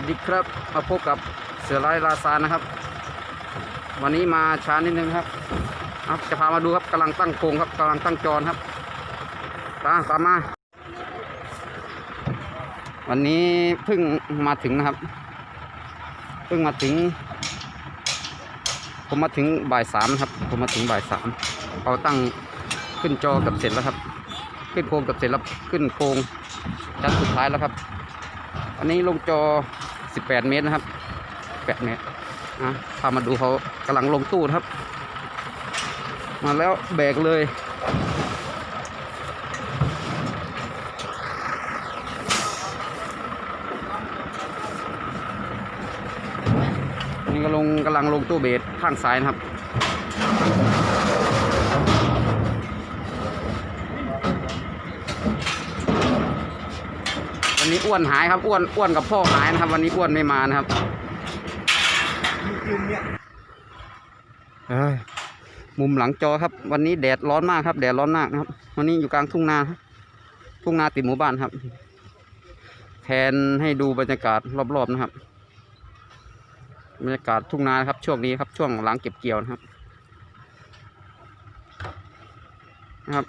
วัสดีครับมาพบกับเสือร้ายราซานนะครับ วันนี้มาช้านิดนึงครับครับจะพามาดูครับกำลังตั้งโครงครับกำลังตั้งจรครับตามตามมา วันนี้เพิ่งมาถึงนะครับเพิ่งมาถึง ผมมาถึงบ่ายสามครับ ผมมาถึงบ่ายสามเขาตั้งขึ้นจอกับเสร็จแล้วครับ ขึ้นโครงกับเสร็จแล้วขึ้นโครงชั้นสุดท้ายแล้วครับ อันนี้ลงจอ 18 เมตรนะครับ 8 เมตรนะพามาดูเขากำลังลงตู้นะครับ มาแล้วแบกเลย นี่ก็ลงกำลังลงตู้เบสข้างซ้ายนะครับ วันนี้อ้วนหายครับอ้วนอ้วนกับพ่อหายนะครับ วันนี้อ้วนไม่มานะครับเอ้ยมุมหลังจอครับ วันนี้แดดร้อนมากครับ แดดร้อนมากนะครับ วันนี้อยู่กลางทุ่งนาครับทุ่งนาติดหมู่บ้านครับแทนให้ดูบรรยากาศรอบๆนะครับบรรยากาศทุ่งนานะครับ ช่วงนี้ครับช่วงหลังเก็บเกี่ยวนะครับนะครับ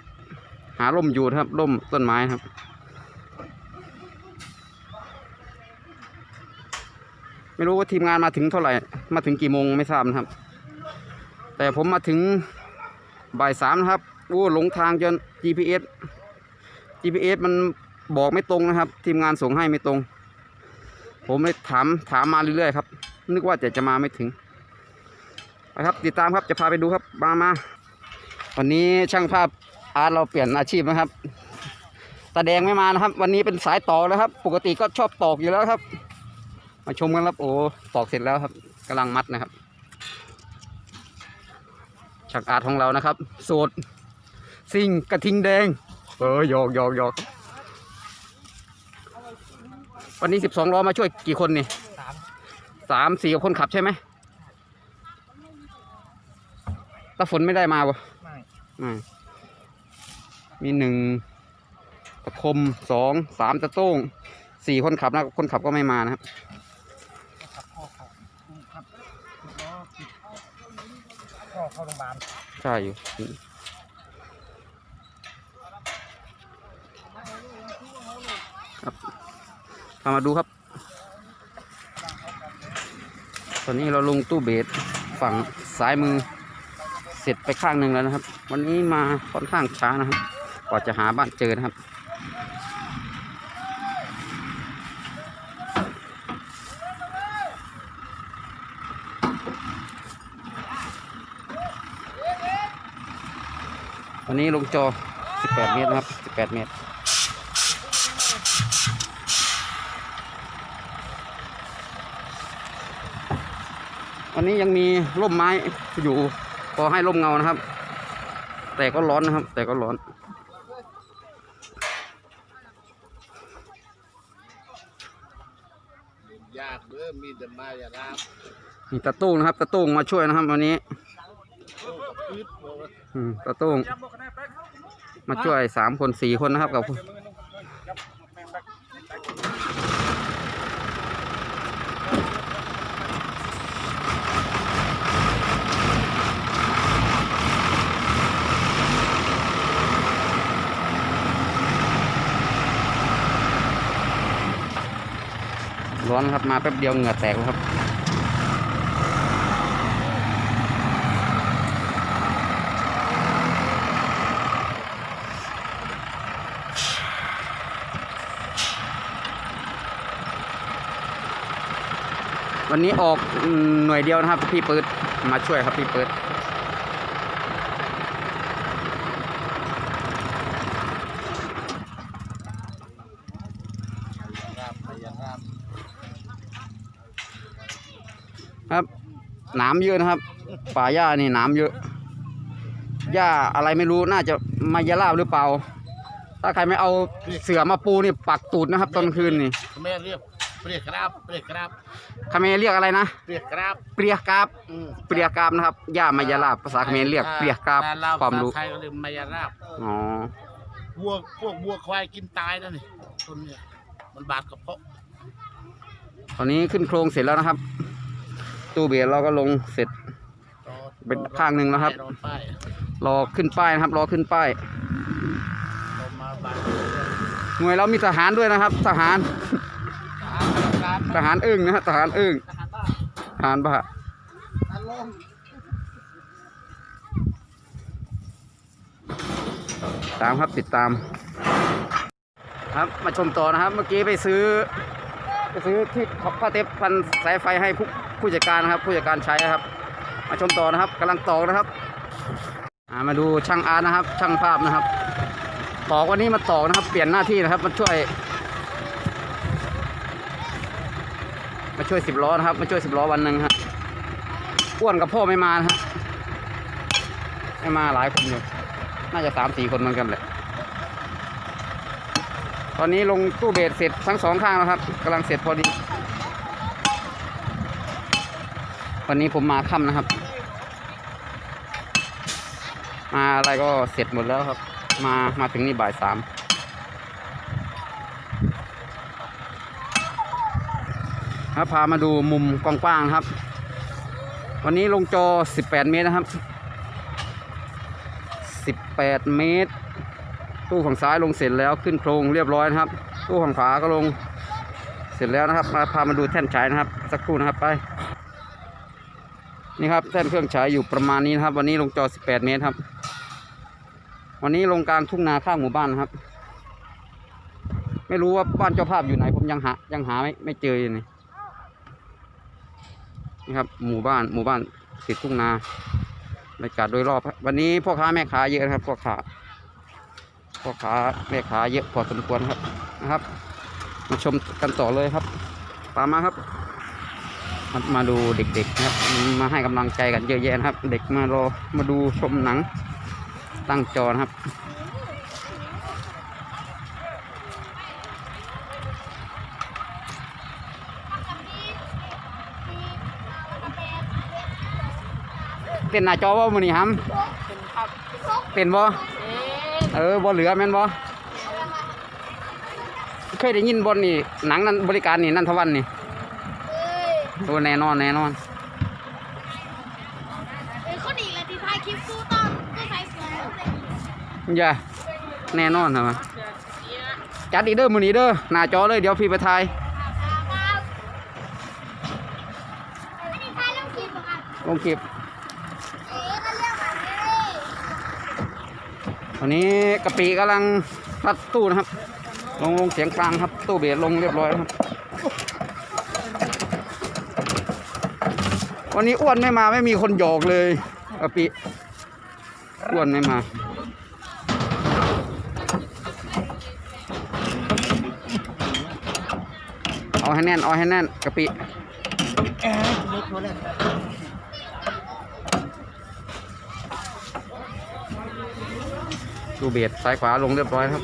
หาร่มอยู่นะครับร่มต้นไม้ครับ ไม่รู้ว่าทีมงานมาถึงเท่าไหร่ มาถึงกี่โมงไม่ทราบนะครับ แต่ผมมาถึงบ่ายสามนะครับโอ้หลงทางจน GPS GPS มันบอกไม่ตรงนะครับ ทีมงานส่งให้ไม่ตรง ผมเลยถามถามมาเรื่อยๆครับ นึกว่าจะจะมาไม่ถึงไปครับติดตามครับจะพาไปดูครับมามาวันนี้ช่างภาพอาร์ตเราเปลี่ยนอาชีพนะครับตาแดงไม่มานะครับ วันนี้เป็นสายตอกแล้วครับ ปกติก็ชอบตอกอยู่แล้วครับ มาชมกันครับโอ้ตอกเสร็จแล้วครับกำลังมัดนะครับช่างอาร์ตของเรานะครับสูตรซิ่งกระทิงแดง เออหยอกหยอกหยอกวันนี้สิบสองล้อมาช่วยกี่คนนี่สามสามสี่กับคนขับใช่ไหมตาฝนไม่ได้มาบ่ไม่ไม่มีหนึ่งตะคมสองสามตะโต้งสี่คนขับนะคนขับก็ไม่มานะครับขับพ่อเขาครับล้อติดพ่อ เข้าโรงพยาบาลใช่อยู่ครับพามาดูครับ ตอนนี้เราลงตู้เบสฝั่งซ้ายมือ เสร็จไปข้างหนึ่งแล้วนะครับ วันนี้มาค่อนข้างช้านะครับ กว่าจะหาบ้านเจอนะครับ วันนี้ลงจอ 18 เมตรนะครับ 18 เมตร วันนี้ยังมีร่มไม้อยู่พอให้ร่มเงานะครับ แต่ก็ร้อนนะครับ แต่ก็ร้อนยากเด้อมีแต่มาอย่าลาบมีตาตุ้งนะครับตาตุ้งมาช่วยนะครับวันนี้พืชบ อืมตาตุ้งมาช่วยสามคนสี่คนนะครับกับร้อนครับมาแป๊บเดียวเหงื่อแตกแล้วครับ วันนี้ออกหน่วยเดียวนะครับ พี่ปืดมาช่วยครับพี่ปืดลาบอย่าลาครับหนามเยอะนะครับ ป่าหญ้านี่หนามเยอะหญ้าอะไรไม่รู้น่าจะมายาลาบหรือเปล่า ถ้าใครไม่เอาเสือมาปูนี่ปักตูดนะครับ ตอนคืนนี่แม่เรียก เปรียกกราบเปรียกกราบเขมรเรียกอะไรนะ เปรียกกราบเปรียกราบอืมเปรียกราบนะครับหญ้ามายาลาบภาษาเขมรเรียกเปรียกราบถ้เความรู้ภษไทยก็เรียกมายาลาบอ๋อวัวพวกวัวควายกินตายนั่นนี่ต้นเนี่ยมันบาดกระเพาะคตอนนี้ขึ้นโครงเสร็จแล้วนะครับ ตู้เบียร์เราก็ลงเสร็จเป็นข้างหนึ่งแล้วครับโดนป้ายรอขึ้นป้ายนะครับ รอขึ้นป้ายลงมาบางหน่วยเรามีทหารด้วยนะครับ ทหารการ ทหารอึ้งนะฮะทหารอึ้งทหารบ้าอารมณ์ตามครับติดตาม ครับมาชมต่อนะครับ เมื่อกี้ไปซื้อ ไปซื้อที่ผ้าเทปพันสายไฟให้ผู้ผู้จัดการนะครับผู้จัดการใช้นะครับ มาชมต่อนะครับกำลังตอกนะครับมาดูช่างอาร์นะครับ ช่างภาพนะครับตอกวันนี้มาตอกนะครับ เปลี่ยนหน้าที่นะครับมาช่วย มาช่วยสิบล้อนะครับ มาช่วยสิบล้อวันหนึ่งครับอ้วนกับพ่อไม่มานะฮะไม่มาหลายคนอยู่น่าจะสามสี่คนเหมือนกันแหละตอนนี้ลงตู้เบสเสร็จทั้งสองข้างแล้วครับกำลังเสร็จพอดี วันนี้ผมมาค่ำนะครับ มาอะไรก็เสร็จหมดแล้วครับ มามาถึงนี่บ่ายสาม ครับพามาดูมุมกว้างๆครับ วันนี้ลงจอ 18 เมตรนะครับ 18 เมตร ตู้ฝั่งซ้ายลงเสร็จแล้วขึ้นโครงเรียบร้อยนะครับ ตู้ฝั่งขวาก็ลงเสร็จแล้วนะครับ มาพามาดูแท่นฉายนะครับ สักครู่นะครับไป นี่ครับแท่นเครื่องฉายอยู่ประมาณนี้นะครับ วันนี้ลงจอ 18 เมตรครับ วันนี้ลงกลางทุ่งนาข้างหมู่บ้านนะครับไม่รู้ว่าบ้านเจ้าภาพอยู่ไหน ผมยังหายังหาไม่ไม่เจออยู่ นี่ครับ หมู่บ้านหมู่บ้านติดทุ่งนาบรรยากาศโดยรอบ วันนี้พ่อค้าแม่ค้าเยอะนะครับพ่อค้าพ่อค้าแม่ค้าเยอะพอสมควรครับนะครับมาชมกันต่อเลยครับ ตามมาครับ มาดูเด็กๆนะครับ มาให้กำลังใจกันเยอะแยะนะครับ เด็กมารอมาดูชมหนังตั้งจอนะครับ เป็นหน้าจอว่ามือนี่ฮัมเป็นบ่เออบ่เหลือแม่นบ่เคยได้ยินบนนี่หนังนั้นบริการนี่นันทวันนี่โอ้แน่นอนแน่นอนเอ้ยคนอีกลยที่ถ่ายคลิปสู้ตอนก็ใส่เสื้อเลยอย่าแน่นอนเหรอจัดอีเด้อมือนี้เด้อหน้าจอเลยเดี๋ยวพี่ไปถ่ายครับอันนี้ถ่ายลงคลิปเหรอครับ ลงคลิป เอ๊ะก็เรื่องแบบนี้ วันนี้กะปิกำลังพัดตู้นะครับ ลงลงเสียงกลางครับ ตู้เบียดลงเรียบร้อยครับ วันนี้อ้วนไม่มาไม่มีคนหยอกเลยกะปิอ้วนไม่มาเอาให้แน่นเอาให้แน่นกะปิ ดูเบียดซ้ายขวาลงเรียบร้อยครับ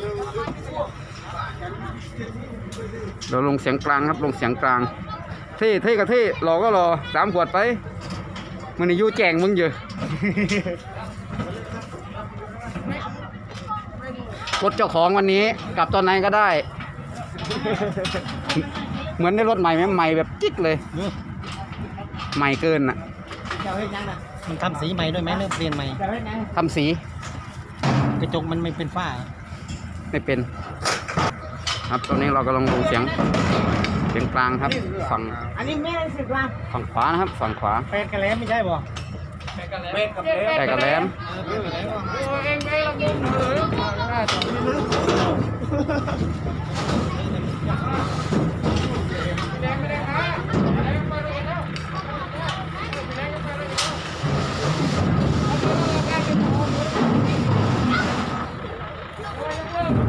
เราลงเสียงกลางครับลงเสียงกลาง เท่เท่กับเท่รอก็รอสามขวดไปมันนี่อยูแจงมึงเยอะรถเจ้าของวันนี้กลับตอนไหนก็ได้ เหมือนได้รถใหม่ไหมใหม่แบบจิ๊กเลย ใหม่เกินอะเจ้าเฮ็ดยังน่ะมันทำสีใหม่ด้วยไหมเริ่มเปลี่ยนใหม่เจ้าเฮ็ดยังทำสี กระจกมันไม่เป็นฝ้า ไม่เป็น ครับตอนนี้เรากำลังลงเสียงเสียงกลางครับฝั่งอันนี้แม่ได้สึกว่าฝั่งขวานะครับ ฝั่งขวาเป็ดกระแลมไม่ใช่บ่เป็ดกับแลมแต่กับแหลม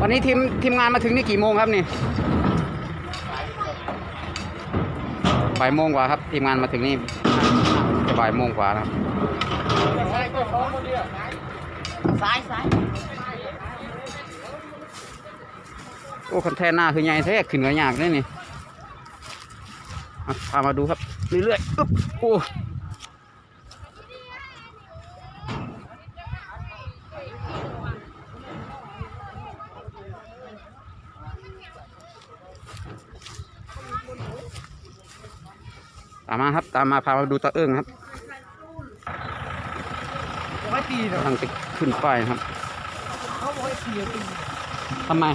วันนี้ทีมทีมงานมาถึงนี่กี่โมงครับนี่บ่ายโมงกว่าครับ ทีมงานมาถึงนี่จะบ่ายโมงกว่านะครับซ้ายซ้ายโอ้คันแทนหน้าคือใหญ่แท้ขึ้นก็ยากเลยนี่พามาดูครับเรื่อยๆอึ๊บโอ้ ตามมาครับ ตามมาพามาดูตะเอิงครับบอกให้ตีเถอะกำลังจะขึ้นป้ายนะครับเขาบอกให้ตีตีทำไม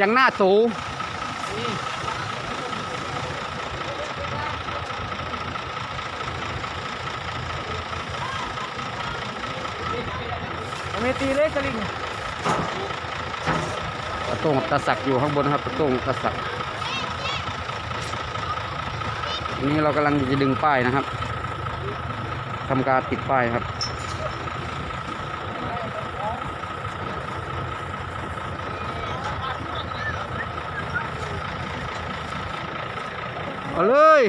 ยังหน้าตูผมไม่ตีเลยสลิงตะโต้งกับตะสักอยู่ข้างบนนะครับตะโต้งกับตะสักอั นี้เรากำลังจะดึงป้ายนะครับทำการติดป้ายครับ เอาเลย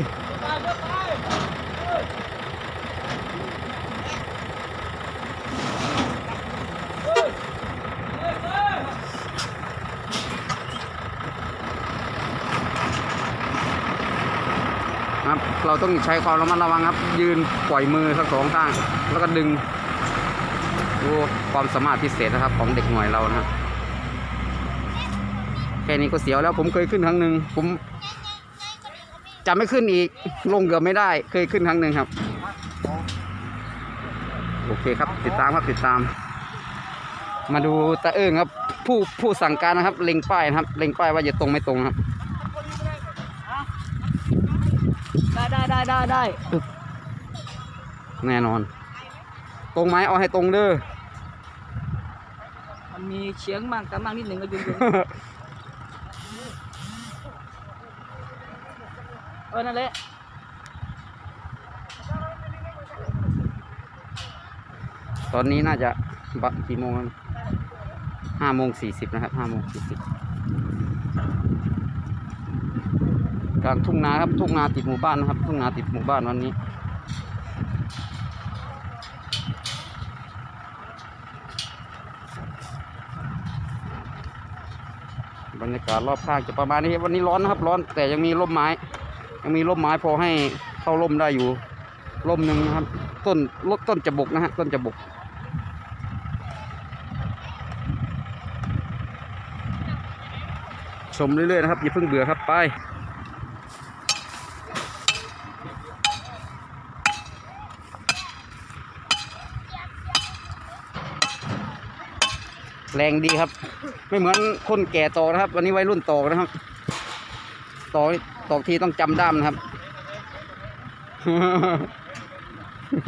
ครับ เราต้องใช้ความระมัดระวังครับ ยืนปล่อยมือทั้งสองข้าง แล้วก็ดึงดูความสามารถพิเศษนะครับ ของเด็กหน่วยเรานะครับแค่นี้ก็เสียวแล้วผมเคยขึ้นครั้งหนึ่งผมจะไม่ขึ้นอีกลงเกือบไม่ได้ เคยขึ้นครั้งหนึ่งครับ โอเคครับติดตามครับติดตาม มาดูตาเอิงครับ ผู้ผู้สั่งการนะครับ เล็งป้ายนะครับ เล็งป้ายว่าจะตรงไม่ตรงครับ ได้ได้ได้ได้ได้แน่นอน ตรงไหมเอาให้ตรงเด้อมันมีเฉียงบ้างแต่บ้างนิดหนึ่งก็ยืนอยู่เออนั่นแหละตอนนี้น่าจะบักกี่โมงแล้วห้าโมงสี่สิบนะครับห้าโมงสี่สิบ กลางทุ่งนาครับทุ่งนาติดหมู่บ้านนะครับทุ่งนาติดหมู่บ้านวันนี้ บรรยากาศรอบข้างจะประมาณนี้วันนี้ร้อนนะครับ ร้อนแต่ยังมีร่มไม้ ยังมีร่มไม้พอให้เข้าร่มได้อยู่ร่มหนึ่งนะครับ ต้นลดต้นจะบกนะฮะต้นจะบกชมเรื่อยๆนะครับอย่าเพิ่งเบื่อครับไป แรงดีครับ ไม่เหมือนคนแก่ตอกนะครับ วันนี้วัยรุ่นตอกนะครับตอกตอกทีต้องจำด้ามนะครับ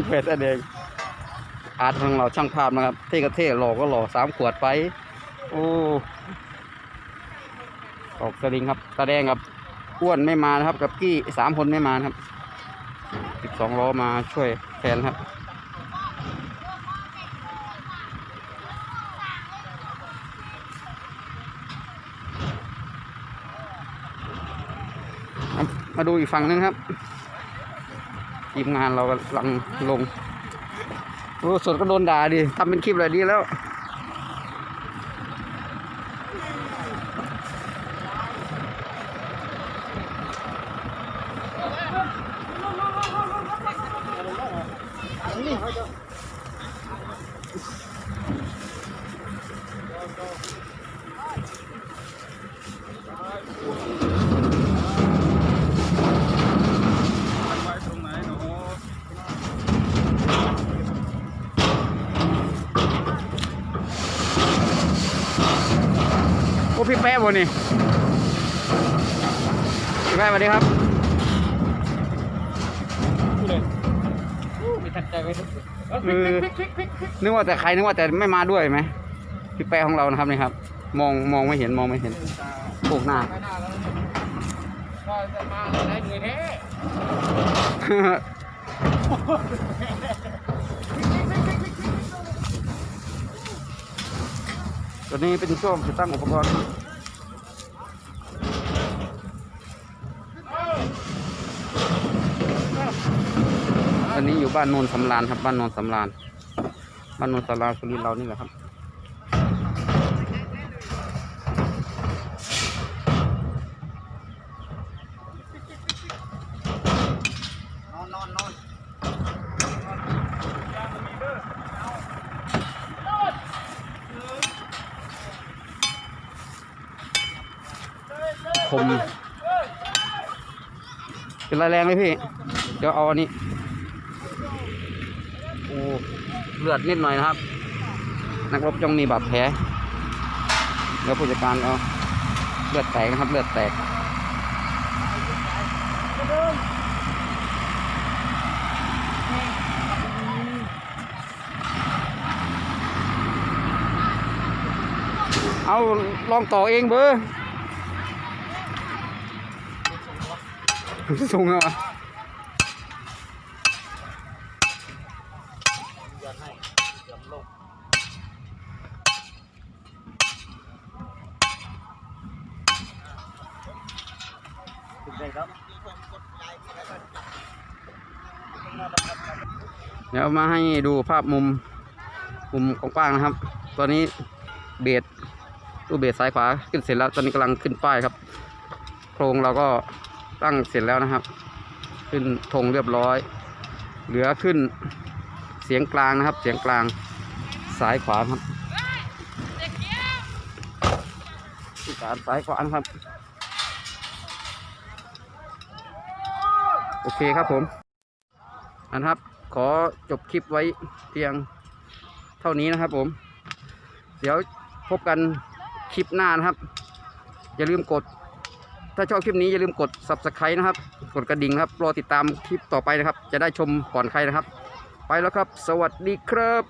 เพชรเองอาร์ตของเราช่างภาพนะครับ เท่ก็เท่หล่อก็หล่อสามขวดไป โอ้ตอกสลิงครับตาแดงกับอ้วนไม่มานะครับ กับกี้สามคนไม่มานะครับสิบสองล้อมาช่วยแทนครับ มาดูอีกฝั่งหนึงครับทีมงานเรากำลังลงโอ้สดก็โดนด่าดิทำเป็นคลิปอะไรดีแล้ว บ่นี่พี่แป๊ะสวัสดีครับมีทักใจไว้ทุกคือนึกว่าแต่ใครนึกว่าแต่ไม่มาด้วยไหมพี่แป๊ะของเรานะครับนี่ครับ มองมองไม่เห็นมองไม่เห็นโอกหน้าก็จะมาอะไรเหนื่อยแท้ตอนนี้เป็นช่วงติดตั้งอุปกรณ์ อนนี้อยู่บ้านโนนสำรานครับ บ้านโนนสำรานบ้านโนนสำรานสุรินทร์เรานี่แหละครับนอนนอนนอนคมเป็นไรแรงเลยพี่ เดี๋ยวเอาอันนี้โอ้ เลือดนิดหน่อยนะครับ นักรบจงมีบาดแผลแล้วผู้จัดการเอาเลือดแตกนะครับ เลือดแตกเอาลองต่อเองเบอร์สูงเหรอยันให้เดี๋ยวลงถึงได้ครับ เดี๋ยวมาให้ดูภาพมุมมุมกว้างๆนะครับ ตอนนี้เบสตู้เบสซ้ายขวาขึ้นเสร็จแล้ว ตอนนี้กำลังขึ้นป้ายครับ โครงเราก็ตั้งเสร็จแล้วนะครับ ขึ้นธงเรียบร้อย เหลือขึ้นเสียงกลางนะครับ เสียงกลางซ้ายขวาครับการซ้ายขวานครับ เคครับผมอันครับ ขอจบคลิปไว้เพียงเท่านี้นะครับผม เดี๋ยวพบกันคลิปหน้านะครับ อย่าลืมกด ถ้าชอบคลิปนี้อย่าลืมกด subscribe นะครับ กดกระดิ่งครับ รอติดตามคลิปต่อไปนะครับ จะได้ชมก่อนใครนะครับ ไปแล้วครับ สวัสดีครับ